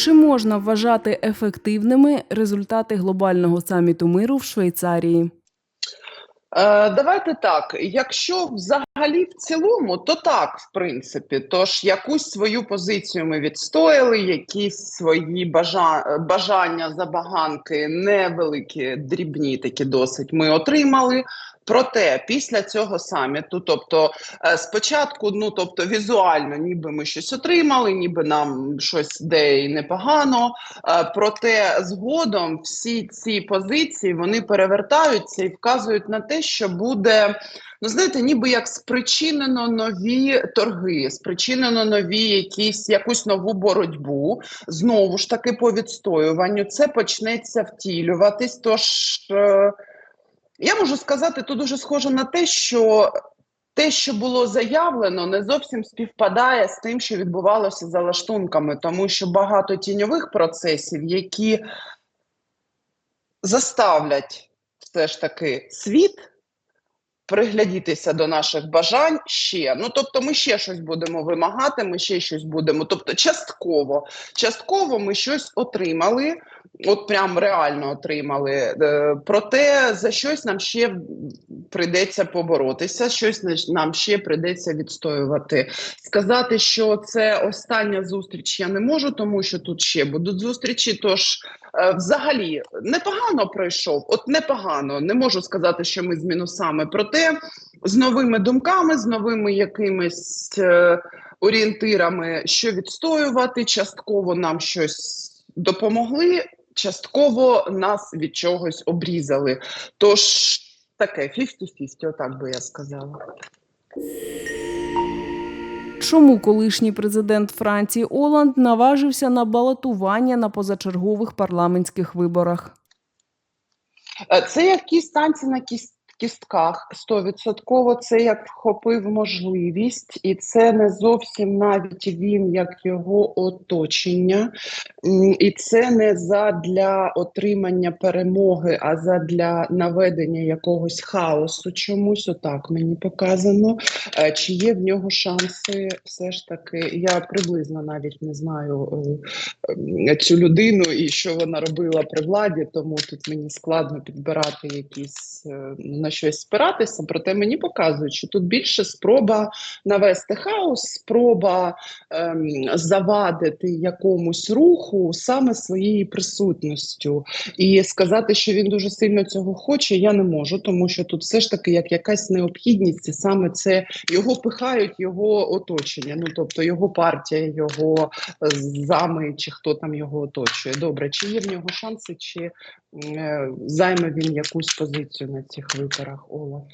Чи можна вважати ефективними результати глобального саміту миру в Швейцарії? Е, давайте так. Якщо взагалі в цілому, то так, в принципі. Тож якусь свою позицію ми відстояли, якісь свої бажа... бажання, забаганки, невеликі, дрібні такі досить ми отримали. Проте після цього саміту, тобто е, спочатку, ну тобто візуально, ніби ми щось отримали, ніби нам щось де і непогано. Е, Проте згодом всі ці позиції вони перевертаються і вказують на те, що буде. Ну, знаєте, ніби як спричинено нові торги, спричинено нові якісь якусь нову боротьбу. Знову ж таки, по відстоюванню це почнеться втілюватись. Тож е, я можу сказати, тут дуже схоже на те, що те, що було заявлено, не зовсім співпадає з тим, що відбувалося за лаштунками, тому що багато тіньових процесів, які заставлять все ж таки світ приглядітися до наших бажань ще. Ну тобто, ми ще щось будемо вимагати, ми ще щось будемо. Тобто, частково, частково ми щось отримали, от прям реально отримали. Е, Проте за щось нам ще прийдеться поборотися, щось нам ще прийдеться відстоювати. Сказати, що це остання зустріч, я не можу, тому що тут ще будуть зустрічі. Тож Взагалі непогано пройшов. От непогано. Не можу сказати, що ми з мінусами. Проте з новими думками, з новими якимись е, орієнтирами, що відстоювати. Частково нам щось допомогли, частково нас від чогось обрізали. Тож таке 50-50, отак би я сказала. Чому колишній президент Франції Оланд наважився на балотування на позачергових парламентських виборах? Це Це кість танці на кіс- кістках. Стовідсотково це як вхопив можливість, і це не зовсім навіть він, як його оточення. І це не задля отримання перемоги, а задля наведення якогось хаосу чомусь. Отак мені показано. Е, Чи є в нього шанси? Все ж таки, я приблизно навіть не знаю е, цю людину і що вона робила при владі, тому тут мені складно підбирати якісь е, щось спиратися. Проте мені показують, що тут більше спроба навести хаос, спроба ем, завадити якомусь руху саме своєю присутністю. І сказати, що він дуже сильно цього хоче, я не можу, тому що тут все ж таки як якась необхідність, і саме це його пихають його оточення. Ну тобто його партія, його е, зами, чи хто там його оточує. Добре, чи є в нього шанси, чи займе він якусь позицію на цих виборах, Олаф?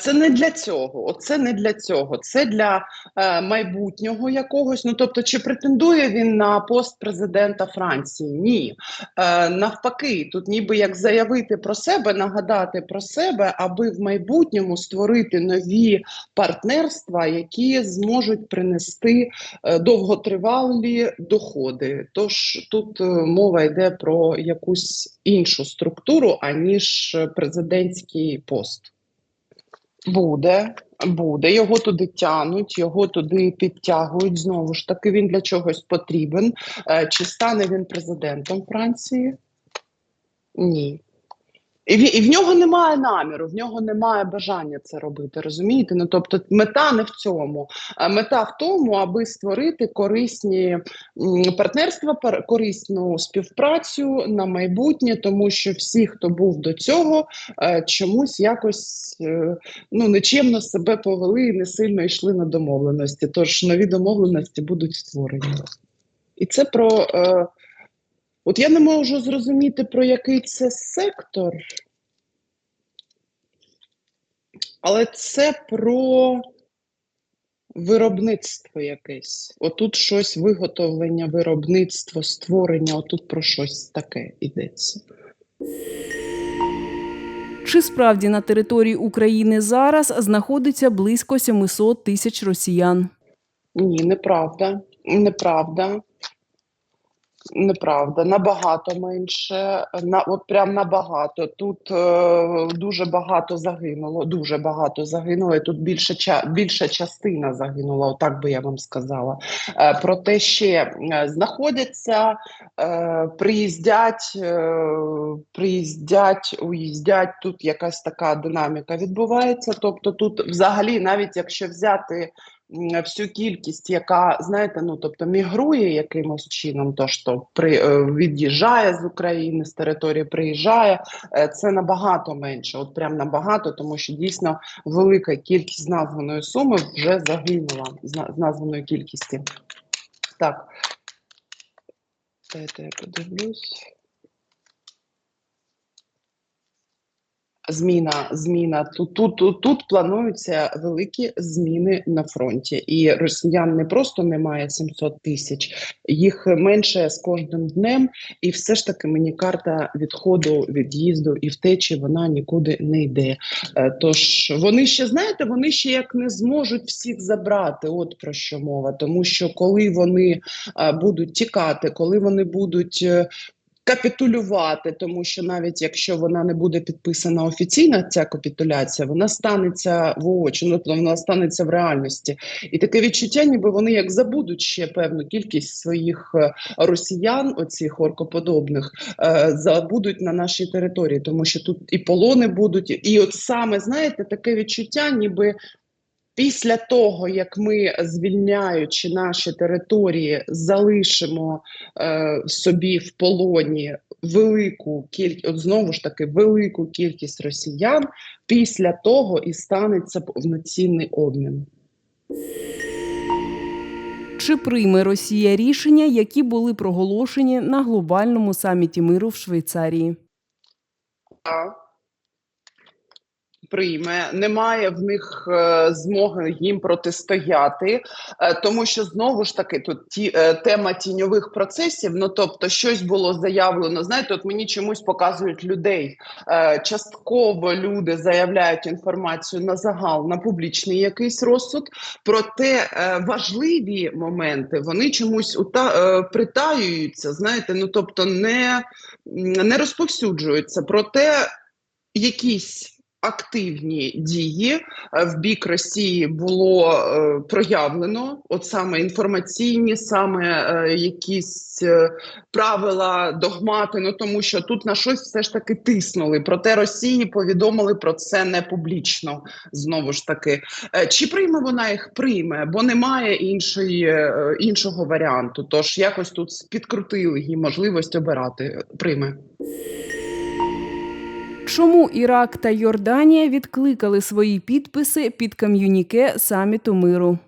Це не для цього. Оце не для цього. Це для е, майбутнього якогось. Ну тобто, чи претендує він на пост президента Франції? Ні. Е, навпаки, тут ніби як заявити про себе, нагадати про себе, аби в майбутньому створити нові партнерства, які зможуть принести е, довготривалі доходи. Тож тут е, мова йде про якусь іншу структуру, аніж е, президентський пост. Буде, буде. Його туди тянуть, його туди підтягують. Знову ж таки, він для чогось потрібен. Е, Чи стане він президентом Франції? Ні. І в, і в нього немає наміру, в нього немає бажання це робити. Розумієте? Ну тобто, мета не в цьому. А мета в тому, аби створити корисні партнерства, пар- корисну співпрацю на майбутнє, тому що всі, хто був до цього, е, чомусь якось е, ну нечемно себе повели і не сильно йшли на домовленості. Тож нові домовленості будуть створені. І це про. От я не можу зрозуміти, про який це сектор, але це про виробництво якесь. Отут щось виготовлення, виробництво, створення, отут про щось таке йдеться. Чи справді на території України зараз знаходиться близько 700 тисяч росіян? Ні, неправда. Неправда. Неправда, набагато менше. На от прям набагато. Тут е, дуже багато загинуло. Дуже багато загинуло. І тут більше більша частина загинула. Отак би я вам сказала. Е, проте ще е, знаходяться, е, приїздять, е, приїздять, уїздять. Тут якась така динаміка відбувається. Тобто, тут взагалі, навіть якщо взяти всю кількість, яка знаєте, ну тобто мігрує якимось чином, то що при е, від'їжджає з України з території, приїжджає, е, це набагато менше. От прям набагато, тому що дійсно велика кількість названої суми вже загинула з названої кількості. Так. Дайте я подивлюсь. Зміна, зміна. Тут, тут, тут, плануються великі зміни на фронті. І росіян не просто немає 700 тисяч, їх менше з кожним днем. І все ж таки мені карта відходу, від'їзду і втечі вона нікуди не йде. Е, Тож вони ще знаєте, вони ще як не зможуть всіх забрати. От про що мова. Тому що коли вони е, будуть тікати, коли вони будуть. Капітулювати, тому що навіть якщо вона не буде підписана офіційно, ця капітуляція, вона станеться воочі, ну тобто вона станеться в реальності. І таке відчуття, ніби вони як забудуть ще певну кількість своїх е, росіян, оцих оркоподобних, е, забудуть на нашій території, тому що тут і полони будуть, і от саме знаєте, таке відчуття, ніби. Після того, як ми, звільняючи наші території, залишимо е, собі в полоні велику кількість, от знову ж таки, велику кількість росіян, після того і станеться повноцінний обмін. Чи прийме Росія рішення, які були проголошені на глобальному саміті миру в Швейцарії? Так. Прийме, немає в них е, змоги їм протистояти, е, тому що знову ж таки тут ті е, тема тіньових процесів. Ну тобто, щось було заявлено. Знаєте, от мені чомусь показують людей. Частково люди заявляють інформацію на загал, на публічний якийсь розсуд. Проте важливі моменти вони чомусь ута, притаюються. Знаєте, ну тобто не, не розповсюджуються. Проте якісь активні дії е, в бік Росії було е, проявлено, от саме інформаційні, саме е, якісь правила, догмати. Ну тому що тут на щось все ж таки тиснули. Проте Росії повідомили про це не публічно. Знову ж таки, чи прийме вона їх? Прийме, бо немає іншої іншого варіанту. Тож якось тут підкрутили їй можливість обирати. Прийме. Чому Ірак та Йорданія відкликали свої підписи під ком'юніке саміту миру?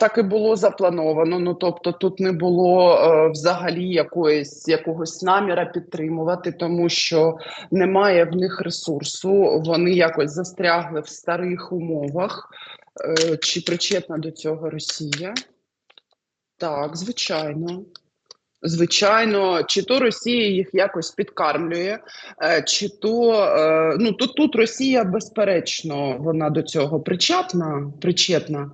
Так і було заплановано. Ну тобто, тут не було е, взагалі якоїсь якогось наміра підтримувати, тому що немає в них ресурсу. Вони якось застрягли в старих умовах. Е, чи причетна до цього Росія? Так, звичайно. Звичайно, чи то Росія їх якось підкармлює, е, чи то е, ну тут, тут Росія, безперечно, вона до цього причетна, причетна.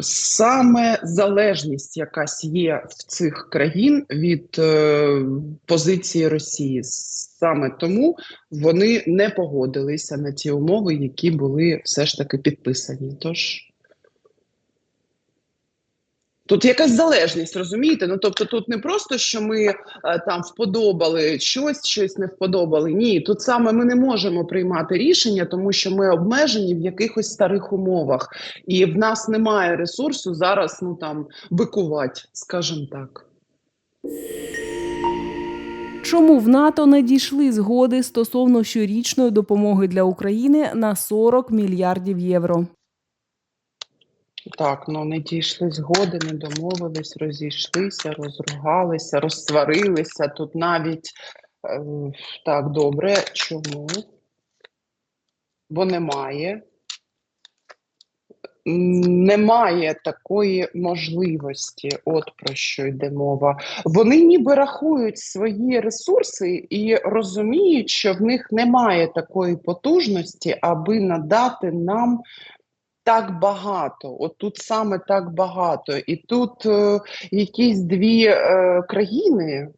Саме залежність якась є в цих країн від е, позиції Росії. Саме тому вони не погодилися на ті умови, які були все ж таки підписані. Тож тут якась залежність, розумієте? Ну тобто, тут не просто що ми е, там вподобали щось, щось не вподобали. Ні, тут саме ми не можемо приймати рішення, тому що ми обмежені в якихось старих умовах, і в нас немає ресурсу зараз ну там бикувати, скажімо так. Чому в НАТО не дійшли згоди стосовно щорічної допомоги для України на 40 мільярдів євро? Так, ну не дійшли згоди, не домовились, розійшлися, розругалися, розсварилися. Тут навіть е, так добре. Чому? Бо немає. Немає такої можливості, от про що йде мова. Вони ніби рахують свої ресурси і розуміють, що в них немає такої потужності, аби надати нам так багато. От тут саме так багато. І тут е, якісь дві е, країни,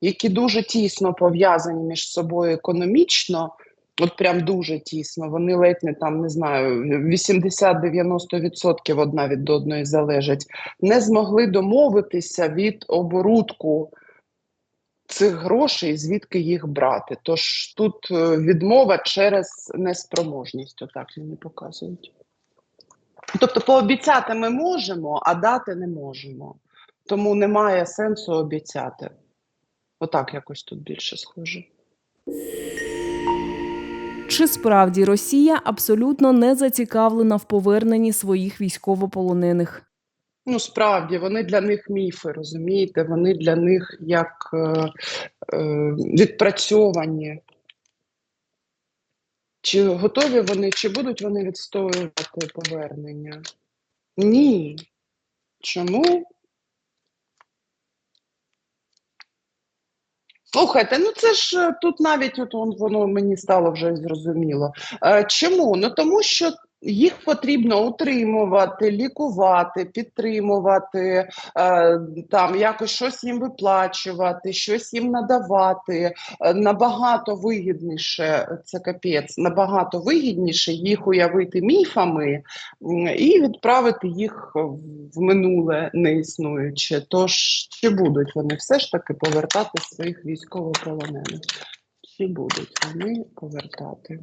які дуже тісно пов'язані між собою економічно. От прям дуже тісно. Вони ледь не там не знаю, 80-90% одна від одної залежать, не змогли домовитися від оборудку цих грошей, звідки їх брати. Тож тут е, відмова через неспроможність, отак мені показують. Тобто пообіцяти ми можемо, а дати не можемо. Тому немає сенсу обіцяти. Отак якось тут більше схоже. Чи справді Росія абсолютно не зацікавлена в поверненні своїх військовополонених? Ну, справді, вони для них міфи, розумієте? Вони для них як е, е, відпрацьовані. Чи готові вони, чи будуть вони відстоювати повернення? Ні. Чому? Слухайте, ну це ж е, тут навіть от воно мені стало вже зрозуміло. Е, чому? Ну тому що їх потрібно утримувати, лікувати, підтримувати, е, там якось щось їм виплачувати, щось їм надавати. Е, набагато вигідніше це капець, набагато вигідніше їх уявити міфами і відправити їх в минуле неіснуюче. Тож чи будуть вони все ж таки повертати своїх військовополонених? Чи будуть вони повертати?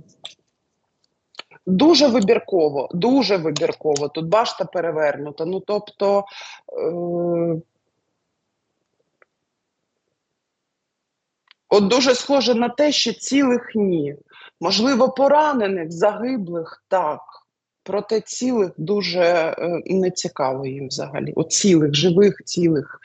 Дуже вибірково, дуже вибірково. Тут башта перевернута. Ну тобто. Е- От дуже схоже на те, що цілих ні. Можливо, поранених, загиблих так. Проте цілих дуже е, не цікаво їм взагалі. От цілих, живих, цілих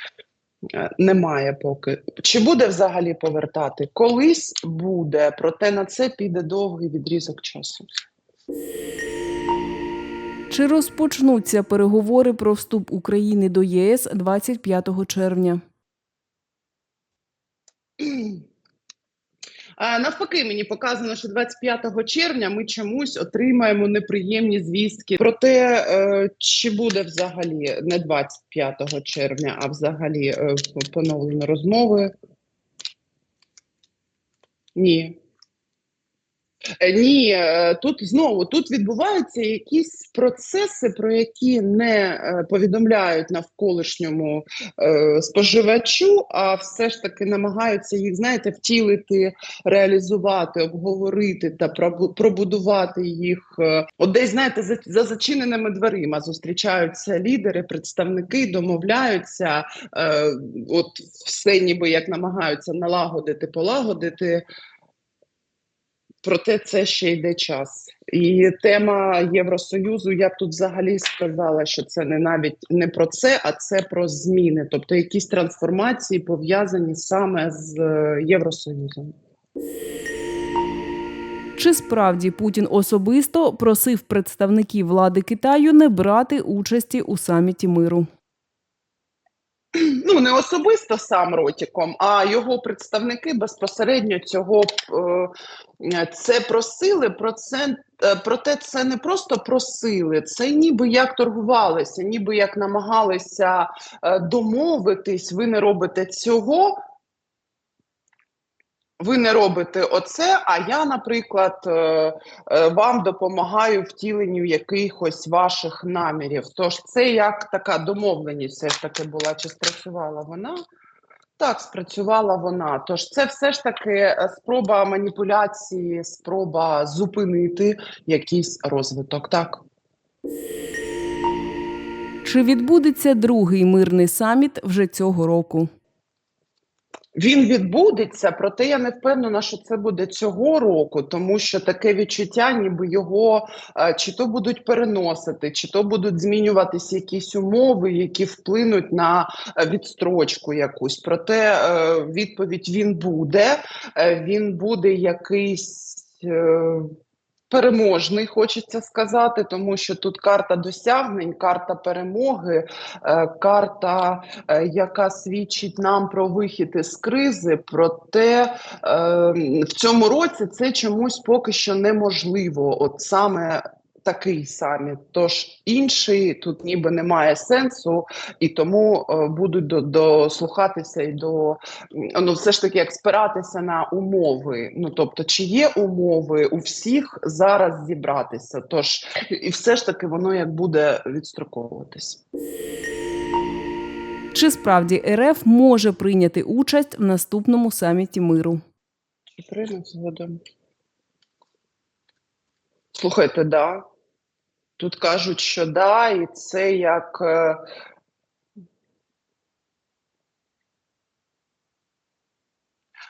е, немає поки. Чи буде взагалі повертати? Колись буде, проте на це піде довгий відрізок часу. Чи розпочнуться переговори про вступ України до ЄС 25 червня? Навпаки, мені показано, що 25 червня ми чомусь отримаємо неприємні звістки про те, е, чи буде взагалі не 25 червня, а взагалі е, поновлено розмови. Ні. Ні, е, тут знову тут відбуваються якісь процеси, про які не е, повідомляють навколишньому е, споживачу, а все ж таки намагаються їх, знаєте, втілити, реалізувати, обговорити та пробу- пробудувати їх. От десь, знаєте, за, за зачиненими дверима зустрічаються лідери, представники, домовляються, от все ніби як намагаються налагодити, полагодити. Проте це ще йде час. І тема Євросоюзу, я б тут взагалі сказала, що це не навіть не про це, а це про зміни, тобто якісь трансформації пов'язані саме з е, Євросоюзом. Чи справді Путін особисто просив представників влади Китаю не брати участі у саміті миру? Ну не особисто сам Ротіком, а його представники безпосередньо цього е, це просили. Про це е, проте це не просто просили, це ніби як торгувалися, ніби як намагалися е, домовитись. Ви не робите цього. Ви не робите оце, а я, наприклад, е, е, вам допомагаю втіленню якихось ваших намірів. Тож це як така домовленість все ж таки була. Чи спрацювала вона? Так, спрацювала вона. Тож це все ж таки е, спроба маніпуляції, спроба зупинити якийсь розвиток. Так. Чи відбудеться другий мирний саміт вже цього року? Він відбудеться, проте я не впевнена, що це буде цього року, тому що таке відчуття, ніби його е, чи то будуть переносити, чи то будуть змінюватися якісь умови, які вплинуть на е, відстрочку якусь. Проте е, відповідь він буде. Він буде якийсь. Переможний, хочеться сказати, тому що тут карта досягнень, карта перемоги, е, карта е, яка свідчить нам про вихід із кризи. Проте е, в цьому році це чомусь поки що неможливо. От саме такий саміт. Тож інший тут ніби немає сенсу, і тому е, будуть до, дослухатися і до ну, все ж таки як спиратися на умови. Ну тобто, чи є умови у всіх зараз зібратися? Тож і все ж таки воно як буде відстроковуватись. Чи справді РФ може прийняти участь в наступному саміті миру? Чи прийме згодом? Слухайте, да. Тут кажуть, що да, і це як. е,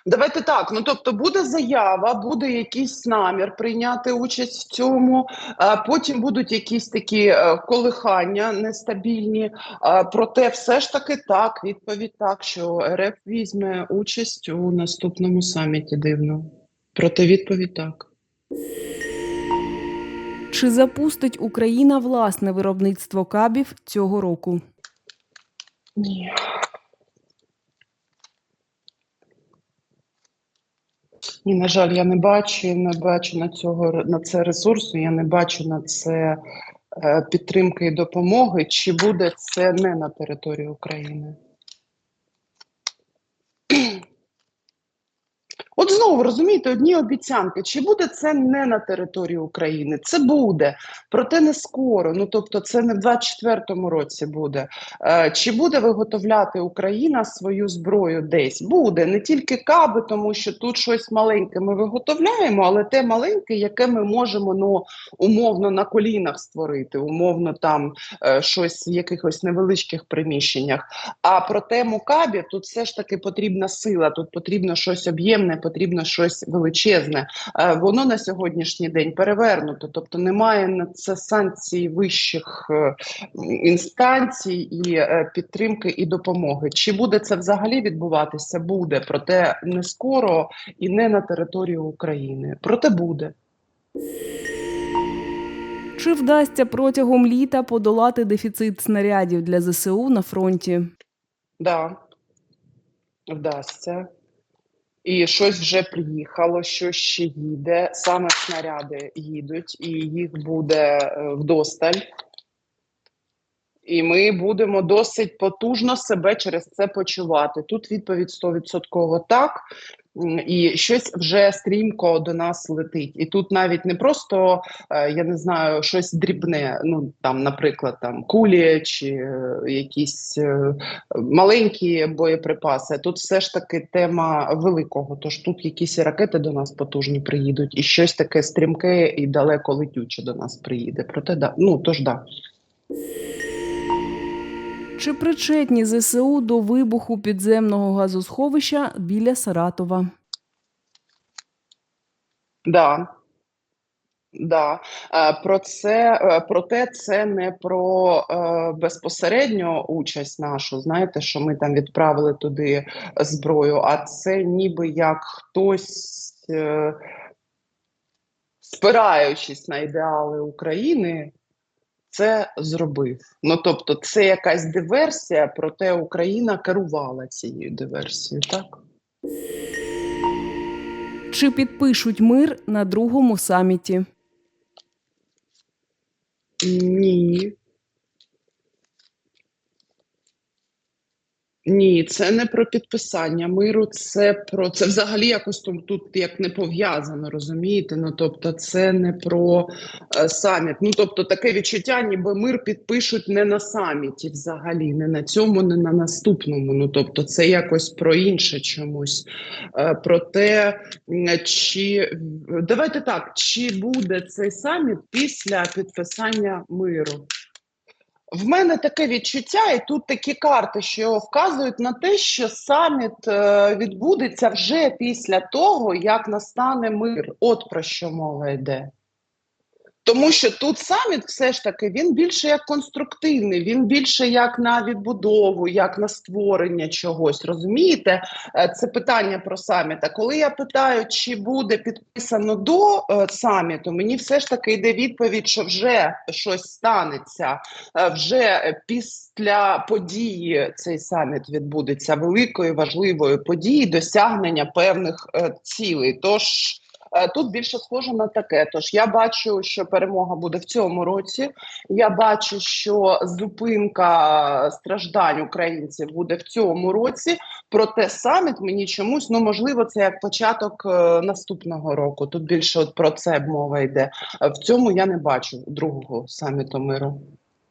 Давайте так. Ну тобто буде заява, буде якийсь намір прийняти участь в цьому. а Потім будуть якісь такі е, колихання нестабільні. а, Проте, все ж таки так, відповідь так, що РФ візьме участь у наступному саміті. Дивно. Проте відповідь так. Чи запустить Україна власне виробництво кабів цього року? Ні. Ні, на жаль, я не бачу, не бачу на цього на це ресурсу, я не бачу на це е, підтримки і допомоги. Чи буде це не на території України? Знову розумієте, одні обіцянки. Чи буде це не на території України? Це буде, проте не скоро. Ну тобто, це не в 24-му році буде. Е, чи буде виготовляти Україна свою зброю десь? Буде не тільки каби, тому що тут щось маленьке ми виготовляємо, але те маленьке, яке ми можемо ну умовно на колінах створити, умовно там е, щось в якихось невеличких приміщеннях. А про тему кабів тут все ж таки потрібна сила, тут потрібно щось об'ємне, потрібно щось величезне. Е, Воно на сьогоднішній день перевернуто, тобто немає на це санкцій вищих е, інстанцій і е, підтримки і допомоги. Чи буде це взагалі відбуватися? Буде, проте не скоро і не на території України. Проте буде. Чи вдасться протягом літа подолати дефіцит снарядів для ЗСУ на фронті? Да, вдасться. І щось вже приїхало, що ще їде. Саме снаряди їдуть, і їх буде е, вдосталь. І ми будемо досить потужно себе через це почувати. Тут відповідь 100% так. І щось вже стрімко до нас летить. І тут навіть не просто е, я не знаю, щось дрібне. Ну там, наприклад, там кулі чи е, якісь е, маленькі боєприпаси. Тут все ж таки тема великого. Тож тут якісь ракети до нас потужні приїдуть, і щось таке стрімке і далеко летюче до нас приїде. Проте да, ну тож да. Чи причетні ЗСУ до вибуху підземного газосховища біля Саратова? Да. Да. Е, Про це, е, проте це не про е, безпосередньо участь нашу, знаєте, що ми там відправили туди зброю, а це ніби як хтось, е, спираючись на ідеали України, це зробив. Ну тобто, це якась диверсія, проте Україна керувала цією диверсією, так? Чи підпишуть мир на другому саміті? Ні. Ні, це не про підписання миру, це про це взагалі якось тут, тут як не пов'язано, розумієте? Ну тобто, це не про е, саміт. Ну тобто, таке відчуття, ніби мир підпишуть не на саміті, взагалі, не на цьому, не на наступному. Ну тобто, це якось про інше чомусь. Е, про те, чи давайте так, чи буде цей саміт після підписання миру? В мене таке відчуття, і тут такі карти, що вказують на те, що саміт е, відбудеться вже після того, як настане мир. От про що мова йде. Тому що тут саміт все ж таки він більше як конструктивний, він більше як на відбудову, як на створення чогось. Розумієте? Е, Це питання про саміт. А коли я питаю, чи буде підписано до е, саміту, мені все ж таки йде відповідь, що вже щось станеться. Е, Вже після події цей саміт відбудеться великої важливої події досягнення певних цілей. Тож Тут більше схоже на таке. Тож я бачу, що перемога буде в цьому році. Я бачу, що зупинка страждань українців буде в цьому році. Проте саміт мені чомусь ну можливо це як початок е, наступного року. Тут більше от про це мова йде. Е, В цьому я не бачу другого саміту миру.